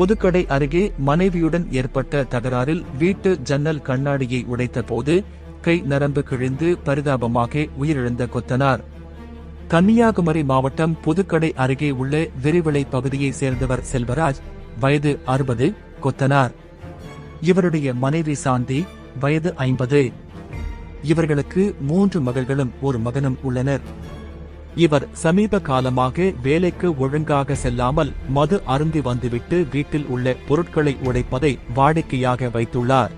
புதுக்கடை அருகே மனைவியுடன் ஏற்பட்ட தகராறில் வீட்டு ஜன்னல் கண்ணாடியை உடைத்த போது கை நரம்பு கிழிந்து பரிதாபமாக உயிரிழந்த கொத்தனார். கன்னியாகுமரி மாவட்டம் புதுக்கடை அருகே உள்ள விரிவிலை பகுதியைச் சேர்ந்தவர் செல்வராஜ் வயது அறுபது கொத்தனார். இவருடைய மனைவி சாந்தி வயது ஐம்பது. இவர்களுக்கு மூன்று மகள்களும் ஒரு மகனும் உள்ளனர். இவர் சமீப காலமாக வேலைக்கு ஒழுங்காக செல்லாமல் மது அருந்தி வந்துவிட்டு வீட்டில் உள்ள பொருட்களை உடைப்பதை வாடிக்கையாக வைத்துள்ளார்.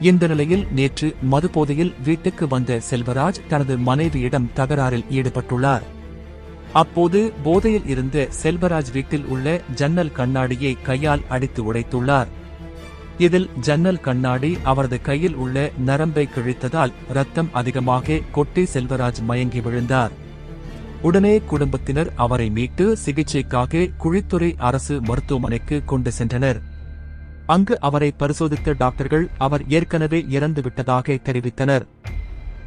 இந்த நிலையில் நேற்று மது போதையில் வீட்டுக்கு வந்த செல்வராஜ் தனது மனைவியிடம் தகராறில் ஈடுபட்டுள்ளார். அப்போது போதையில் இருந்த செல்வராஜ் வீட்டில் உள்ள ஜன்னல் கண்ணாடியை கையால் அடித்து உடைத்துள்ளார். இதில் ஜன்னல் கண்ணாடி அவரது கையில் உள்ள நரம்பை கிழித்ததால் ரத்தம் அதிகமாக கொட்டி செல்வராஜ் மயங்கி விழுந்தார். உடனே குடும்பத்தினர் அவரை மீட்டு சிகிச்சைக்காக குழித்துறை அரசு மருத்துவமனைக்கு கொண்டு சென்றனர். அங்கு அவரை பரிசோதித்த டாக்டர்கள் அவர் ஏற்கனவே இறந்துவிட்டதாக தெரிவித்தனர்.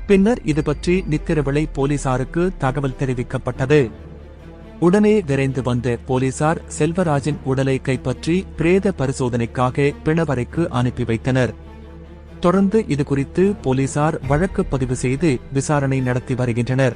பின்னர் இது பற்றி நித்திரவிளை போலீசாருக்கு தகவல் தெரிவிக்கப்பட்டது. உடனே விரைந்து வந்த போலீசார் செல்வராஜின் உடலை கைப்பற்றி பிரேத பரிசோதனைக்காக பிணவரைக்கு அனுப்பி வைத்தனர். தொடர்ந்து இதுகுறித்து போலீசார் வழக்கு பதிவு செய்து விசாரணை நடத்தி வருகின்றனர்.